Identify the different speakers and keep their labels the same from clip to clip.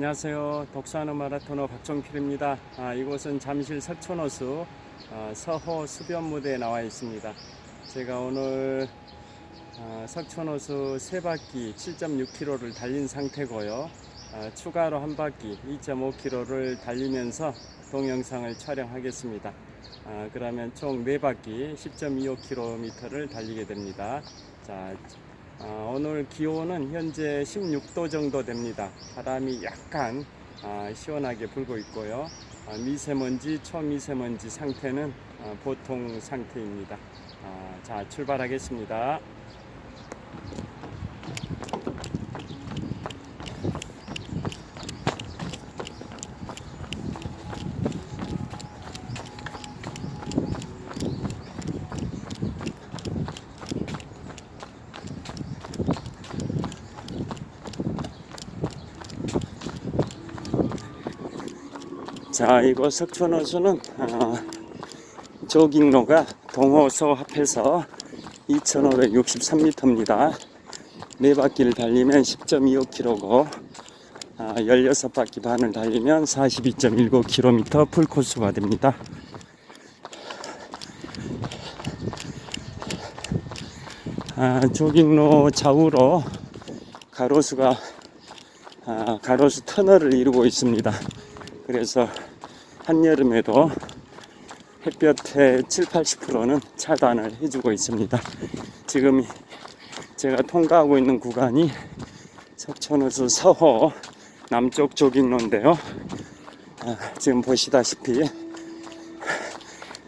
Speaker 1: 안녕하세요. 독서하는 마라토너 박종필입니다. 아, 이곳은 잠실 석촌호수 아, 서호 수변 무대에 나와 있습니다. 제가 오늘 아, 석촌호수 세 바퀴 7.6km를 달린 상태고요. 아, 추가로 한 바퀴 2.5km를 달리면서 동영상을 촬영하겠습니다. 아, 그러면 총 네 바퀴 10.25km를 달리게 됩니다. 자, 아, 오늘 기온은 현재 16도 정도 됩니다. 바람이 약간 아, 시원하게 불고 있고요. 아, 미세먼지, 초미세먼지 상태는 아, 보통 상태입니다. 아, 자, 출발하겠습니다. 자, 이곳 석촌호수는 어, 조깅로가 동호서 앞에서 2,563m입니다. 네 바퀴를 달리면 10.25km고 아, 16바퀴 반을 달리면 42.19km 풀코스가 됩니다. 아, 조깅로 좌우로 가로수가 아, 가로수 터널을 이루고 있습니다. 그래서 한여름에도 햇볕의 7, 80%는 차단을 해주고 있습니다. 지금 제가 통과하고 있는 구간이 석촌호수 서호 남쪽 조깅로인데요. 아, 지금 보시다시피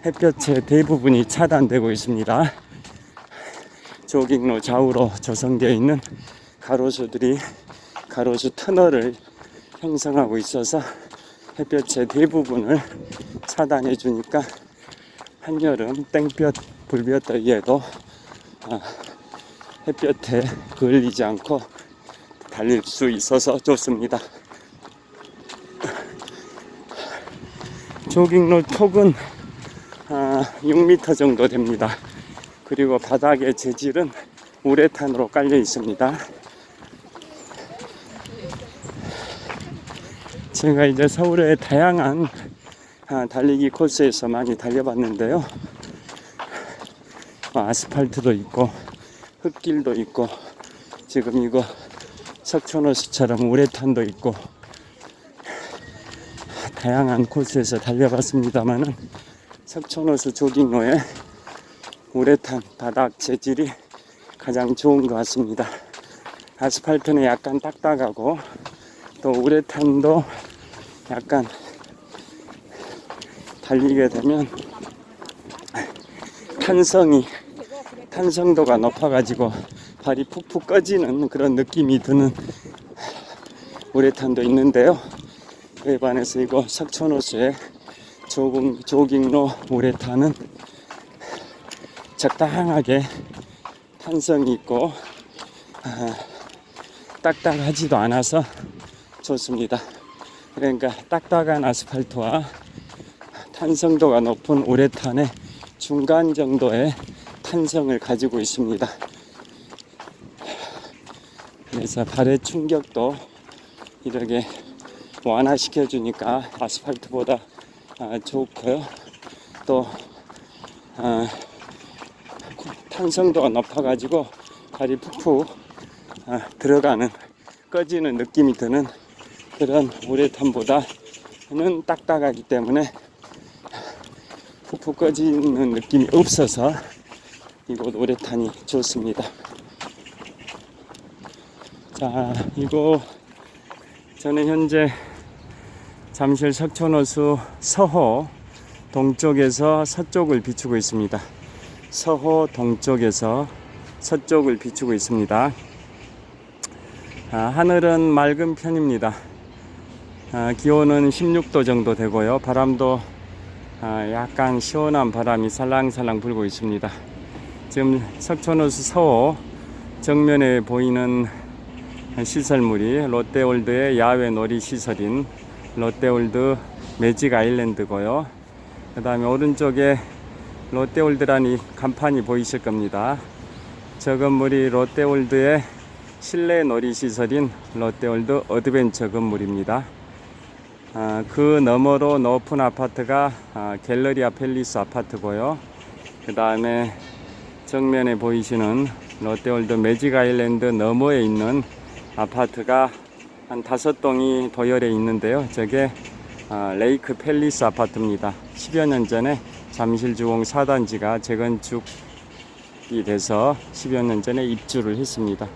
Speaker 1: 햇볕의 대부분이 차단되고 있습니다. 조깅로 좌우로 조성되어 있는 가로수들이 가로수 터널을 형성하고 있어서 햇볕의 대부분을 차단해 주니까 한여름 땡볕 불볕 더위에도 아, 햇볕에 걸리지 않고 달릴 수 있어서 좋습니다. 조깅로 아, 6m 정도 됩니다. 그리고 바닥의 재질은 우레탄으로 깔려 있습니다. 제가 이제 서울의 다양한 아, 달리기 코스에서 많이 달려봤는데요. 뭐 아스팔트도 있고 흙길도 있고 지금 이거 석촌호수처럼 우레탄도 있고 다양한 코스에서 달려봤습니다만은 석촌호수 조깅로의 우레탄 바닥 재질이 가장 좋은 것 같습니다. 아스팔트는 약간 딱딱하고 또 우레탄도 약간 달리게 되면 탄성이 탄성도가 높아가지고 발이 푹푹 꺼지는 그런 느낌이 드는 우레탄도 있는데요. 그에 반해서 이거 석촌호수의 조깅, 조깅로 우레탄은 적당하게 탄성이 있고 아, 딱딱하지도 않아서 좋습니다. 그러니까 딱딱한 아스팔트와 탄성도가 높은 우레탄의 중간 정도의 탄성을 가지고 있습니다. 그래서 발의 충격도 이렇게 완화시켜 주니까 아스팔트보다 아, 좋고요. 또 아, 탄성도가 높아가지고 발이 푹푹 아, 들어가는 꺼지는 느낌이 드는 그런 우레탄보다는 딱딱하기 때문에 푹푹 꺼지는 느낌이 없어서 이곳 우레탄이 좋습니다. 자, 이거 저는 현재 잠실 석촌호수 서호 동쪽에서 서쪽을 비추고 있습니다. 서호 동쪽에서 서쪽을 비추고 있습니다. 아, 하늘은 맑은 편입니다. 아, 기온은 16도 정도 되고요. 바람도 아, 약간 시원한 바람이 살랑살랑 불고 있습니다. 지금 석촌호수 서호 정면에 보이는 시설물이 롯데월드의 야외 놀이 시설인 롯데월드 매직 아일랜드고요. 그 다음에 오른쪽에 롯데월드라니 간판이 보이실 겁니다. 저 건물이 롯데월드의 실내 놀이 시설인 롯데월드 어드벤처 건물입니다. 아, 그 너머로 높은 아파트가 아, 갤러리아 팰리스 아파트고요. 그 다음에 정면에 보이시는 롯데월드 매직 아일랜드 너머에 있는 아파트가 한 다섯 동이 도열해 있는데요. 저게 아, 레이크 팰리스 아파트입니다. 10여 년 전에 잠실주공 4단지가 재건축이 돼서 10여 년 전에 입주를 했습니다.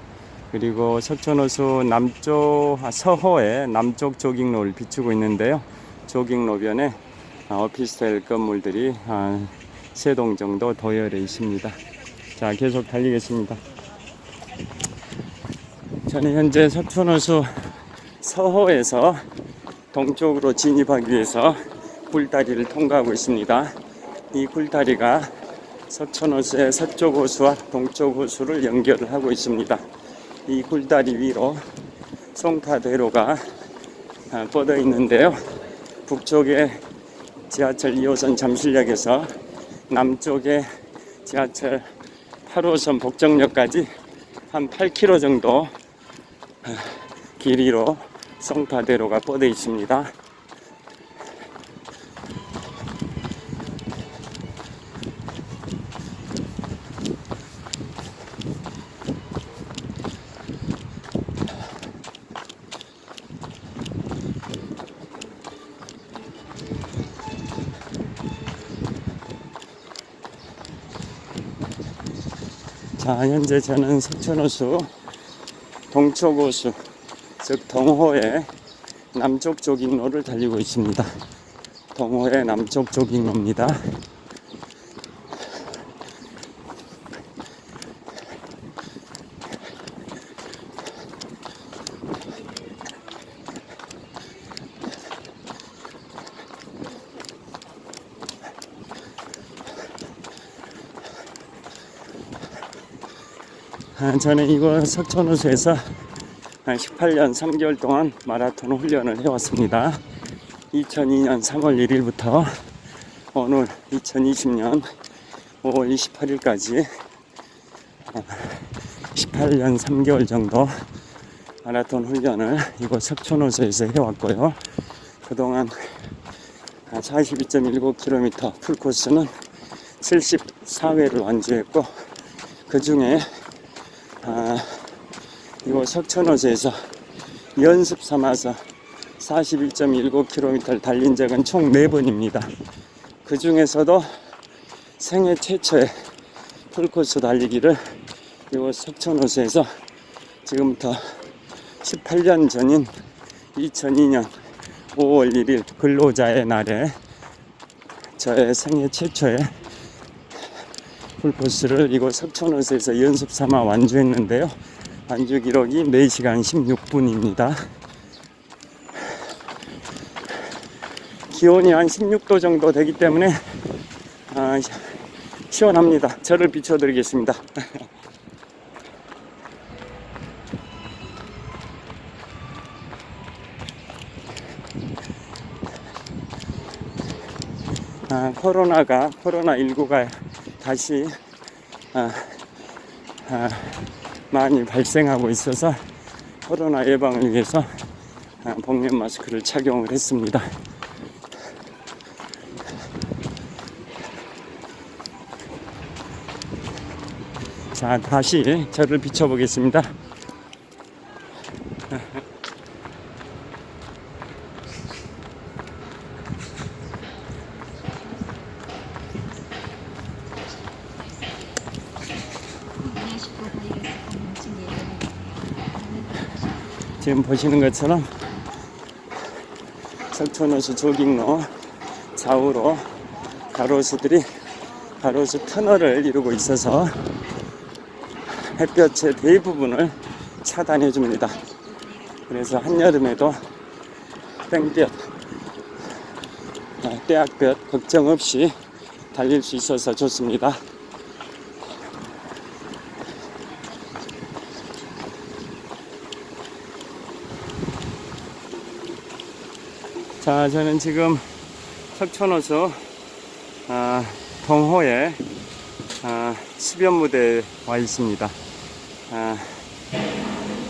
Speaker 1: 그리고 석촌호수 남쪽 아, 서호의 남쪽 조깅로를 비추고 있는데요. 조깅로변에 아, 오피스텔 건물들이 세 동 정도 도열해 있습니다. 자, 계속 달리겠습니다. 저는 현재 석촌호수 서호에서 동쪽으로 진입하기 위해서 굴다리를 통과하고 있습니다. 이 굴다리가 석촌호수의 서쪽 호수와 동쪽 호수를 연결을 하고 있습니다. 이 굴다리 위로 송파대로가 아, 뻗어 있는데요. 북쪽에 지하철 2호선 잠실역에서 남쪽에 지하철 8호선 복정역까지 한 8km 정도 아, 길이로 송파대로가 뻗어 있습니다. 자, 현재 저는 석천호수 동초고수, 즉 동호의 남쪽 조깅로를 달리고 있습니다. 동호의 남쪽 조깅로입니다. 저는 이곳 석천호수에서 한 18년 3개월 동안 마라톤 훈련을 해왔습니다. 2002년 3월 1일부터 오늘 2020년 5월 28일까지 18년 3개월 정도 마라톤 훈련을 이곳 석촌호수에서 해왔고요. 그동안 42.19km 풀코스는 74회를 완주했고 그 중에 아, 이곳 석천호수에서 연습 삼아서 41.19km를 달린 적은 총 4번입니다. 그 중에서도 생애 최초의 풀코스 달리기를 이곳 석천호수에서 지금부터 18년 전인 2002년 5월 1일 근로자의 날에 저의 생애 최초의 풀코스를 이곳 석천호수에서 연습 삼아 완주했는데요. 완주 기록이 4시간 16분입니다. 기온이 한 16도 정도 되기 때문에 아, 시원합니다. 저를 비춰드리겠습니다. 아, 코로나가 코로나 19가 다시 아, 아, 많이 발생하고 있어서 코로나 예방을 위해서 아, 복면 마스크를 착용을 했습니다. 자, 다시 저를 비춰보겠습니다. 지금 보시는 것처럼 석촌호수 조깅로 좌우로 가로수들이 가로수 터널을 이루고 있어서 햇볕의 대부분을 차단해 줍니다. 그래서 한여름에도 땡볕, 아, 때학볕 걱정 없이 달릴 수 있어서 좋습니다. 자, 저는 지금 석촌호수 아, 동호에 아, 수변 무대에 와 있습니다. 아,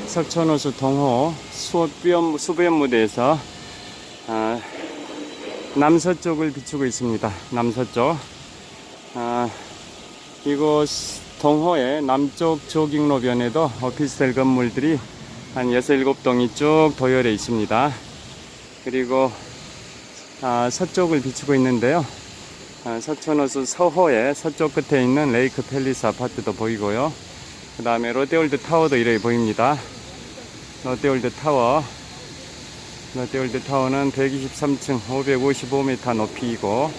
Speaker 1: 석촌호수 동호 수변, 수변 무대에서 아, 남서쪽을 비추고 있습니다. 남서쪽. 아, 이곳 동호의 남쪽 조깅로변에도 오피스텔 건물들이 한 6, 7동이 쭉 도열해 있습니다. 그리고 아, 서쪽을 비추고 있는데요. 아, 서천호수 서호의 서쪽 끝에 있는 레이크 팰리스 아파트도 보이고요. 그 다음에 롯데월드 타워도 이렇게 보입니다. 롯데월드 타워. 롯데월드 타워는 123층 555m 높이이고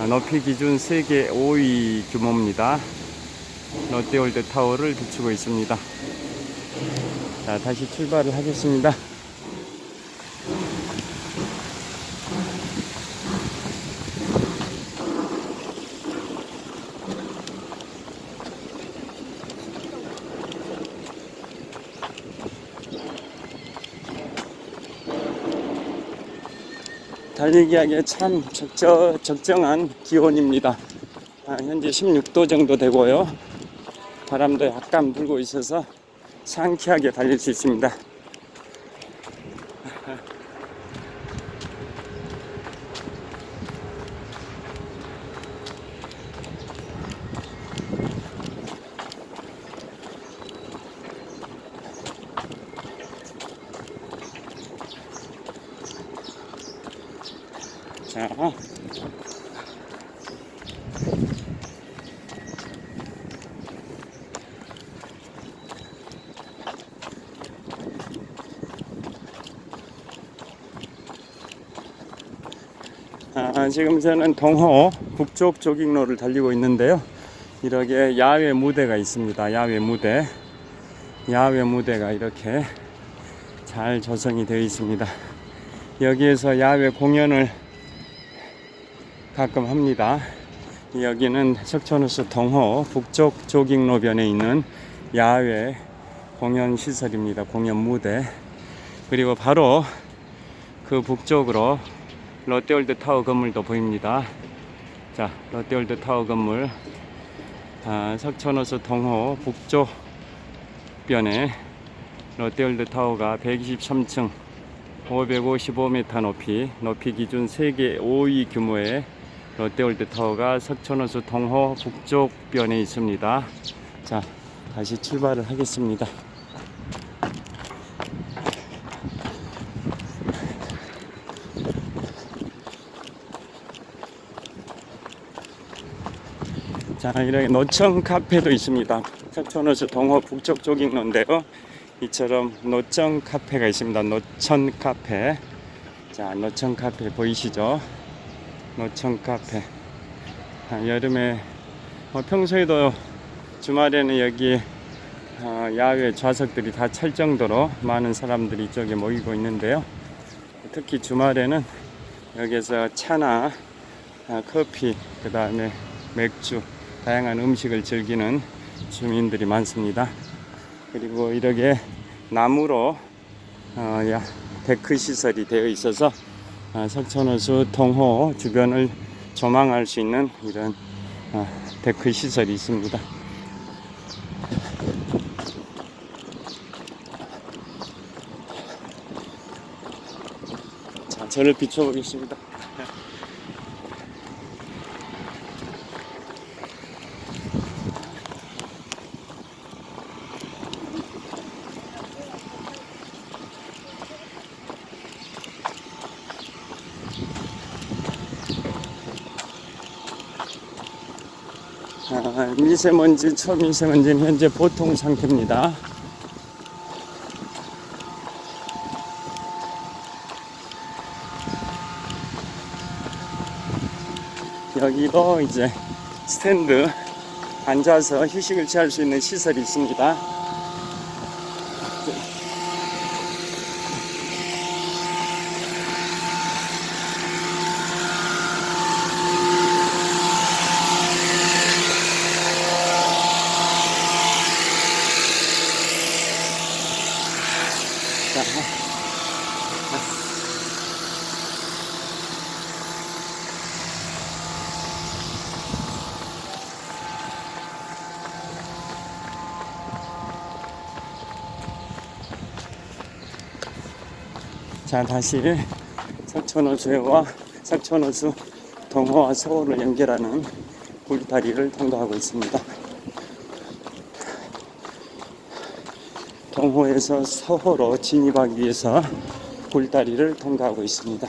Speaker 1: 아, 높이 기준 세계 5위 규모입니다. 롯데월드 타워를 비추고 있습니다. 자, 다시 출발을 하겠습니다. 달리기하기에 참 적저, 적정한 기온입니다. 아, 현재 16도 정도 되고요. 바람도 약간 불고 있어서 상쾌하게 달릴 수 있습니다. 지금 저는 동호 북쪽 조깅로를 달리고 있는데요. 이렇게 야외 무대가 있습니다. 야외 무대. 야외 무대가 이렇게 잘 조성이 되어 있습니다. 여기에서 야외 공연을 가끔 합니다. 여기는 석촌호수 동호 북쪽 조깅로변에 있는 야외 공연 시설입니다. 공연 무대. 그리고 바로 그 북쪽으로 롯데월드 타워 건물도 보입니다. 자, 롯데월드 타워 건물. 아, 석촌호수 동호 북쪽 변에 롯데월드 타워가 123층 555m 높이, 높이 기준 세계 5위 규모의 롯데월드 타워가 석촌호수 동호 북쪽변에 있습니다. 자, 다시 출발을 하겠습니다. 자, 이렇게 노천 카페도 있습니다. 석촌호수 동호 북쪽 조깅로인데요. 이처럼 노천 카페가 있습니다. 노천 카페. 자, 노천 카페 보이시죠? 노천 카페. 아, 여름에 뭐 평소에도 주말에는 여기 아, 야외 좌석들이 다 찰 정도로 많은 사람들이 이쪽에 모이고 있는데요. 특히 주말에는 여기서 차나 아, 커피, 그 다음에 맥주, 다양한 음식을 즐기는 주민들이 많습니다. 그리고 이렇게 나무로 어, 야, 데크 시설이 되어 있어서 어, 석천호수 동호 주변을 조망할 수 있는 이런 어, 데크 시설이 있습니다. 자, 저를 비춰보겠습니다. 아, 미세먼지, 초미세먼지는 현재 보통 상태입니다. 여기도 이제 스탠드 앉아서 휴식을 취할 수 있는 시설이 있습니다. 자 다시 석촌호수와 석촌호수 동호와 서호를 연결하는 굴다리를 통과하고 있습니다. 동호에서 서호로 진입하기 위해서 굴다리를 통과하고 있습니다.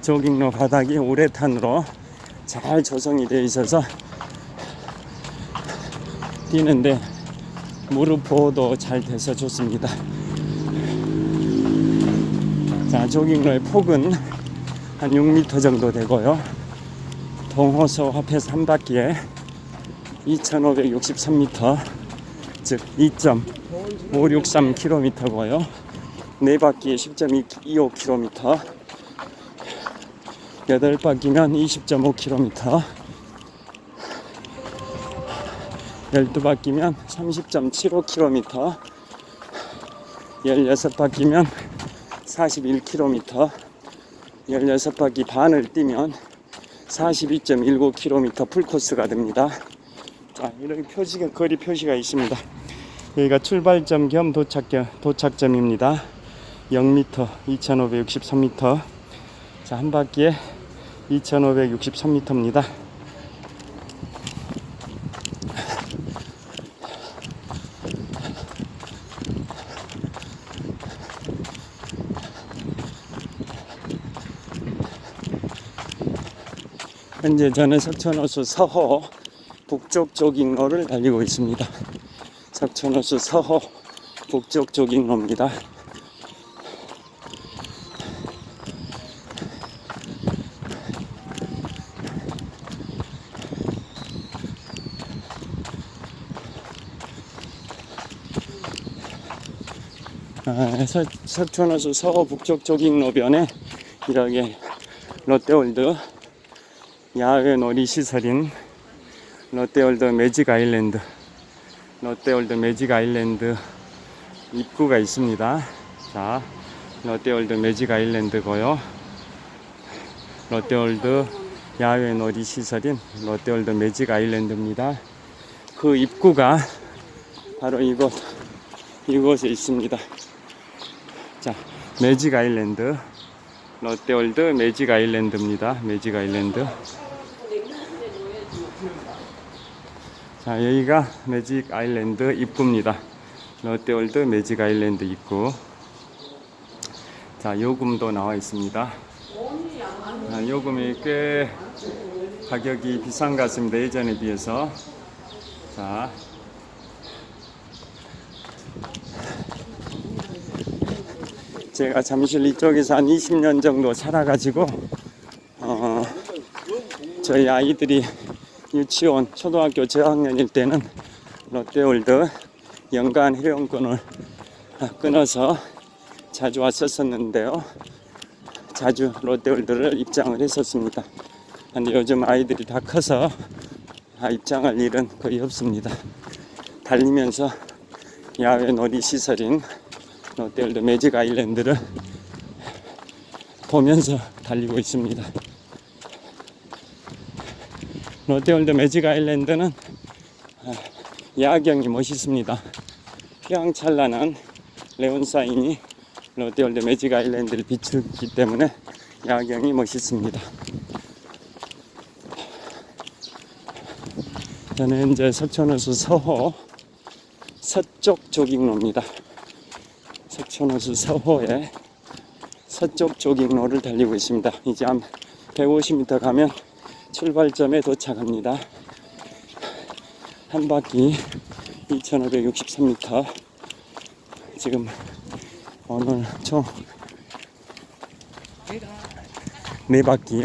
Speaker 1: 조깅로 바닥이 우레탄으로 잘 조성이 되어 있어서 뛰는데 무릎 보호도 잘 돼서 좋습니다. 자, 조깅로의 폭은 한 6m 정도 되고요. 동호서 합해서 한 바퀴에 2,563m, 즉 2.563km고요. 네 바퀴에 10.25km, 여덟 바퀴면 20.5km, 열두 바퀴면 30.75km, 열여섯 바퀴면 41km, 16바퀴 반을 뛰면 42.19km 풀코스가 됩니다. 자, 이렇게 표시가, 거리 표시가 있습니다. 여기가 출발점 겸 도착점, 도착점입니다. 0m, 2563m. 자, 한 바퀴에 2563m입니다. 현재 저는 석천호수 서호 북쪽 조깅로를 달리고 있습니다. 석천호수 서호 북쪽 조깅로입니다. 아, 서, 석천호수 서호 북쪽 조깅로변에 이렇게 롯데월드 야외 놀이 시설인 롯데월드 매직 아일랜드 롯데월드 매직 아일랜드 입구가 있습니다. 자, 롯데월드 매직 아일랜드고요. 롯데월드 야외 놀이 시설인 롯데월드 매직 아일랜드입니다. 그 입구가 바로 이곳 이곳에 있습니다. 자, 매직 아일랜드 롯데월드 매직 아일랜드입니다. 매직 아일랜드. 자, 여기가 매직 아일랜드 입구입니다. 롯데월드 매직 아일랜드 입구. 자, 요금도 나와 있습니다. 아, 요금이 꽤 가격이 비싼 것 같습니다. 예전에 비해서. 자, 제가 잠실 이쪽에서 한 20년 정도 살아가지고 어, 저희 아이들이 유치원 초등학교 저학년일 때는 롯데월드 연간 회원권을 끊어서 자주 왔었었는데요. 자주 롯데월드를 입장을 했었습니다. 근데 요즘 아이들이 다 커서 아, 입장할 일은 거의 없습니다. 달리면서 야외 놀이 시설인 롯데월드 매직 아일랜드를 보면서 달리고 있습니다. 롯데월드 매직 아일랜드는 아, 야경이 멋있습니다. 휘황찬란한 레온사인이 롯데월드 매직 아일랜드를 비추기 때문에 야경이 멋있습니다. 저는 이제 석촌호수 서호 서쪽 조깅로입니다. 석촌호수 서호의 서쪽 조깅로를 달리고 있습니다. 이제 한 150m 가면 출발점에 도착합니다. 한 바퀴 2563m. 지금 오늘 총네 바퀴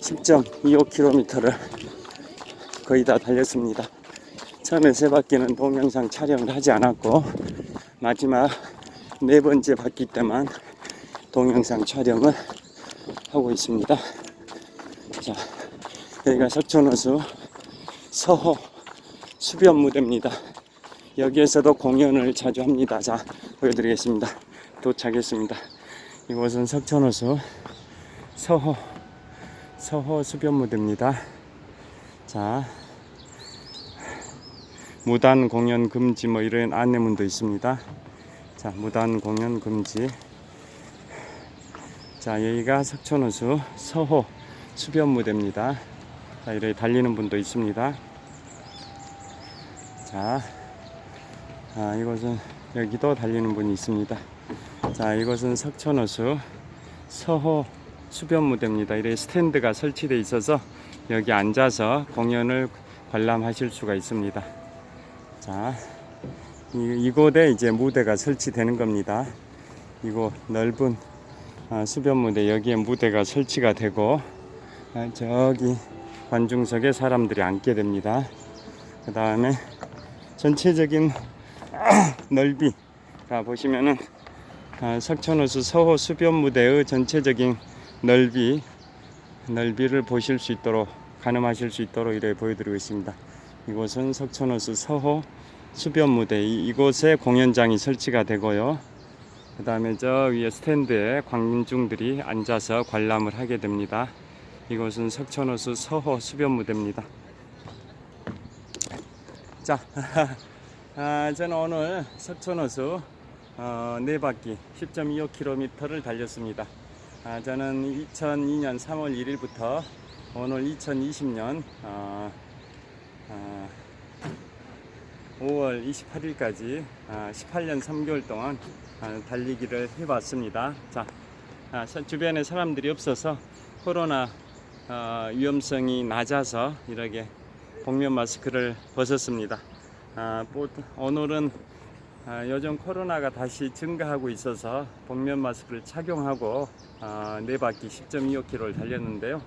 Speaker 1: 10.25km를 거의 다 달렸습니다. 처음에 세 바퀴는 동영상 촬영을 하지 않았고 마지막 네 번째 바퀴 때만 동영상 촬영을 하고 있습니다. 자, 여기가 석촌호수 서호 수변 무대입니다. 여기에서도 공연을 자주 합니다. 자, 보여드리겠습니다. 도착했습니다. 이곳은 석촌호수 서호 서호 수변 무대입니다. 자, 무단 공연 금지 뭐 이런 안내문도 있습니다. 자, 무단 공연 금지. 자, 여기가 석촌호수 서호 수변 무대입니다. 자, 이렇게 달리는 분도 있습니다. 자, 아, 이곳은 여기도 달리는 분이 있습니다. 자, 이곳은 석촌호수 서호 수변 무대입니다. 이렇게 스탠드가 설치되어 있어서 여기 앉아서 공연을 관람하실 수가 있습니다. 자, 이, 이곳에 이제 무대가 설치되는 겁니다. 이곳 넓은 아, 수변 무대 여기에 무대가 설치가 되고 아, 저기 관중석에 사람들이 앉게 됩니다. 그 다음에 전체적인 넓이가 보시면은 아, 석촌호수 서호 수변 무대의 전체적인 넓이 넓이를 보실 수 있도록 가늠하실 수 있도록 이렇게 보여드리고 있습니다. 이곳은 석촌호수 서호 수변 무대 이- 이곳에 공연장이 설치가 되고요. 그 다음에 저 위에 스탠드에 관중들이 앉아서 관람을 하게 됩니다. 이곳은 석촌호수 서호 수변 무대입니다. 자, 아, 저는 오늘 석촌호수 어, 네 바퀴 10.25km를 달렸습니다. 아, 저는 2002년 3월 1일부터 오늘 2020년 어, 어, 5월 28일까지 18년 3개월 동안 아, 달리기를 해봤습니다. 자, 아, 사- 주변에 사람들이 없어서 코로나 어, 위험성이 낮아서 이렇게 복면 마스크를 벗었습니다. 아, 뭐, 오늘은 아, 요즘 코로나가 다시 증가하고 있어서 복면 마스크를 착용하고 아, 네 바퀴 10.25km를 달렸는데요.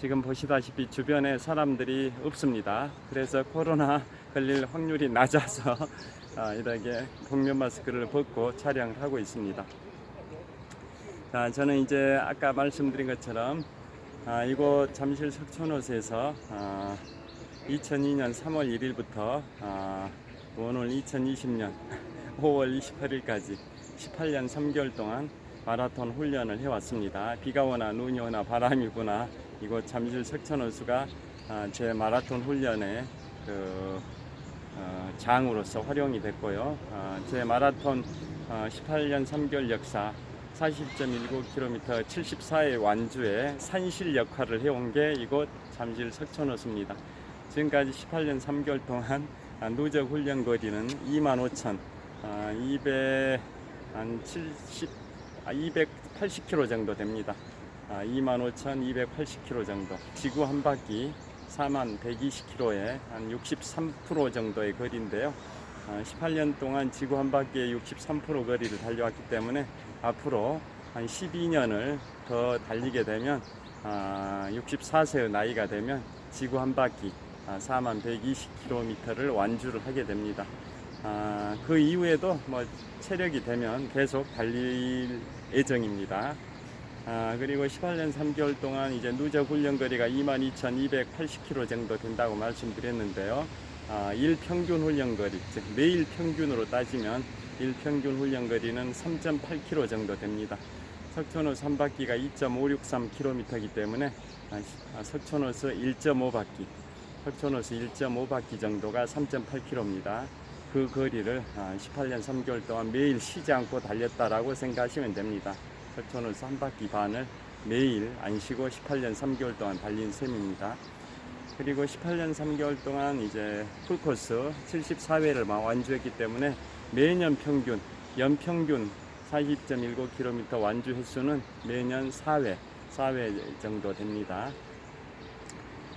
Speaker 1: 지금 보시다시피 주변에 사람들이 없습니다. 그래서 코로나 걸릴 확률이 낮아서 아, 이렇게 복면 마스크를 벗고 촬영을 하고 있습니다. 자, 저는 이제 아까 말씀드린 것처럼 아, 이곳 잠실 석촌호수에서 아, 2002년 3월 1일부터 아, 오늘 2020년 5월 28일까지 18년 3개월 동안 마라톤 훈련을 해왔습니다. 비가 오나 눈이 오나 바람이 부나 이곳 잠실 석천호수가 아, 제 마라톤 훈련의 그 어, 장으로서 활용이 됐고요. 아, 제 마라톤 어, 18년 3개월 역사 40.19km 74회 완주에 산실 역할을 해온 게 이곳 잠실 석천호수입니다. 지금까지 18년 3개월 동안 아, 누적 훈련 거리는 25,000, 아, 200, 한 70, 아, 280km 정도 됩니다. 아, 25,280km 정도. 지구 한 바퀴 4만 120km에 한 63% 정도의 거리인데요. 아, 18년 동안 지구 한 바퀴에 63% 거리를 달려왔기 때문에 앞으로 한 12년을 더 달리게 되면 아, 64세의 나이가 되면 지구 한 바퀴 아, 4만 120km를 완주를 하게 됩니다. 아, 그 이후에도 뭐 체력이 되면 계속 달릴 예정입니다. 아, 그리고 18년 3개월 동안 이제 누적 훈련 거리가 22,280km 정도 된다고 말씀드렸는데요. 아, 일 평균 훈련 거리, 즉 매일 평균으로 따지면 일 평균 훈련 거리는 3.8km 정도 됩니다. 석촌호수 한 바퀴가 2.563km이기 때문에 아, 시- 아, 석촌호수 1.5바퀴, 석촌호수 1.5바퀴 정도가 3.8km입니다. 그 거리를 아, 18년 3개월 동안 매일 쉬지 않고 달렸다라고 생각하시면 됩니다. 석촌호수 한 바퀴 반을 매일 안 쉬고 18년 3개월 동안 달린 셈입니다. 그리고 18년 3개월 동안 이제 풀코스 74회를 완주했기 때문에 매년 평균, 연평균 40.19km 완주 횟수는 매년 4회, 4회 정도 됩니다.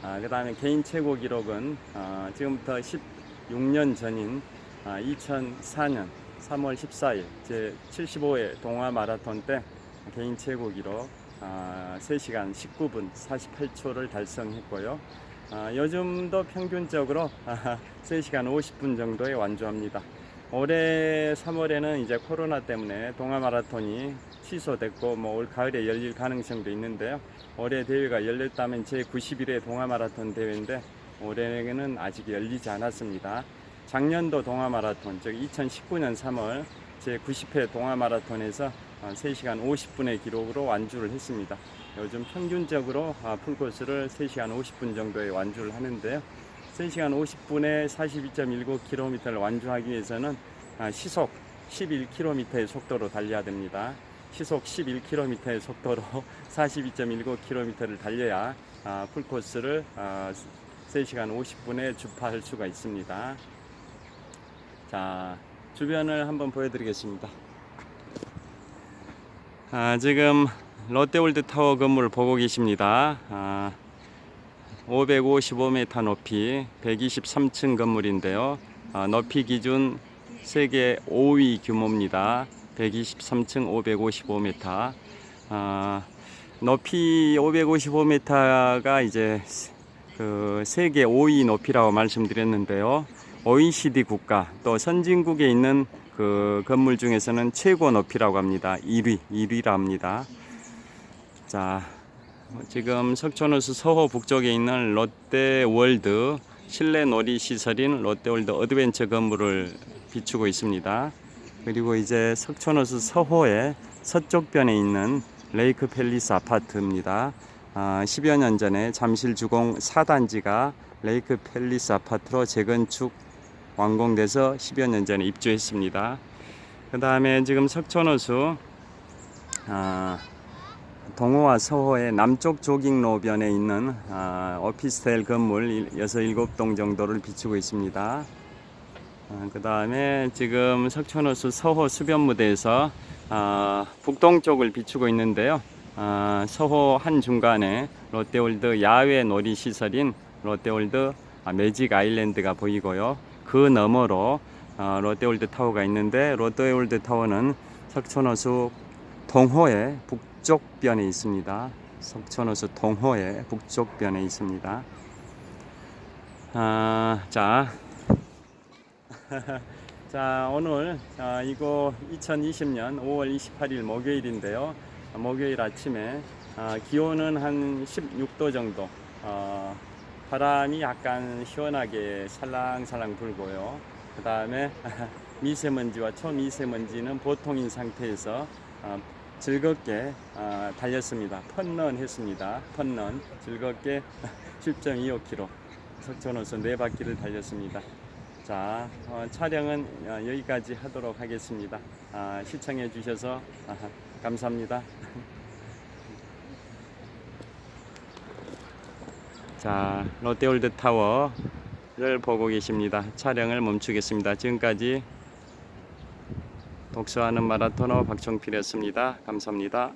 Speaker 1: 아, 그 다음에 개인 최고 기록은 아, 지금부터 16년 전인 아, 2004년 3월 14일 제 75회 동아 마라톤 때 개인 최고 기록 아, 3시간 19분 48초를 달성했고요. 아, 요즘도 평균적으로 아, 3시간 50분 정도에 완주합니다. 올해 3월에는 이제 코로나 때문에 동아 마라톤이 취소됐고 뭐 올 가을에 열릴 가능성도 있는데요. 올해 대회가 열렸다면 제 91회 동아 마라톤 대회인데 올해는 아직 열리지 않았습니다. 작년도 동아 마라톤 즉 2019년 3월 제 90회 동아 마라톤에서 3시간 50분의 기록으로 완주를 했습니다. 요즘 평균적으로 아, 풀코스를 3시간 50분 정도에 완주를 하는데요. 3시간 50분에 42.19km를 완주하기 위해서는 아, 시속 11km의 속도로 달려야 됩니다. 시속 11km의 속도로 42.19km를 달려야 아, 풀코스를 아, 3시간 50분에 주파할 수가 있습니다. 자, 주변을 한번 보여드리겠습니다. 아, 지금 롯데월드 타워 건물을 보고 계십니다. 아, 555m 높이 123층 건물인데요. 아, 높이 기준 세계 5위 규모입니다. 123층 555m. 아, 높이 555m가 이제 그 세계 5위 높이라고 말씀드렸는데요. OECD 국가 또 선진국에 있는 그 건물 중에서는 최고 높이라고 합니다. 1위, 1위라 합니다. 자, 지금 석촌호수 서호 북쪽에 있는 롯데월드 실내 놀이 시설인 롯데월드 어드벤처 건물을 비추고 있습니다. 그리고 이제 석촌호수 서호의 서쪽 변에 있는 레이크 팰리스 아파트입니다. 아, 10여 년 전에 잠실 주공 4단지가 레이크 팰리스 아파트로 재건축 완공돼서 10여 년 전에 입주했습니다. 그 다음에 지금 석촌호수 아, 동호와 서호의 남쪽 조깅로변에 있는 아, 오피스텔 건물 6, 7동 정도를 비추고 있습니다. 그 다음에 지금 석촌호수 서호 수변무대에서 아, 북동쪽을 비추고 있는데요. 아, 서호 한 중간에 롯데월드 야외 놀이 시설인 롯데월드 아, 매직 아일랜드가 보이고요. 그 너머로 아, 롯데월드 타워가 있는데 롯데월드 타워는 석촌호수 동호의 북쪽변에 있습니다. 석촌호수 동호의 북쪽변에 있습니다. 아, 자, 자 오늘 아, 이거 2020년 5월 28일 목요일인데요. 아, 목요일 아침에 아, 기온은 한 16도 정도. 어, 바람이 약간 시원하게 살랑살랑 불고요. 그 다음에 미세먼지와 초미세먼지는 보통인 상태에서 아, 즐겁게 아, 달렸습니다. 펀런했습니다. 펀런 즐겁게 10.25km 석촌호수 네 바퀴를 달렸습니다. 자 어, 촬영은 어, 여기까지 하도록 하겠습니다. 아, 시청해 주셔서 아, 감사합니다. 자 롯데월드 타워를 보고 계십니다. 촬영을 멈추겠습니다. 지금까지 독서하는 마라토너 박정필이었습니다. 감사합니다.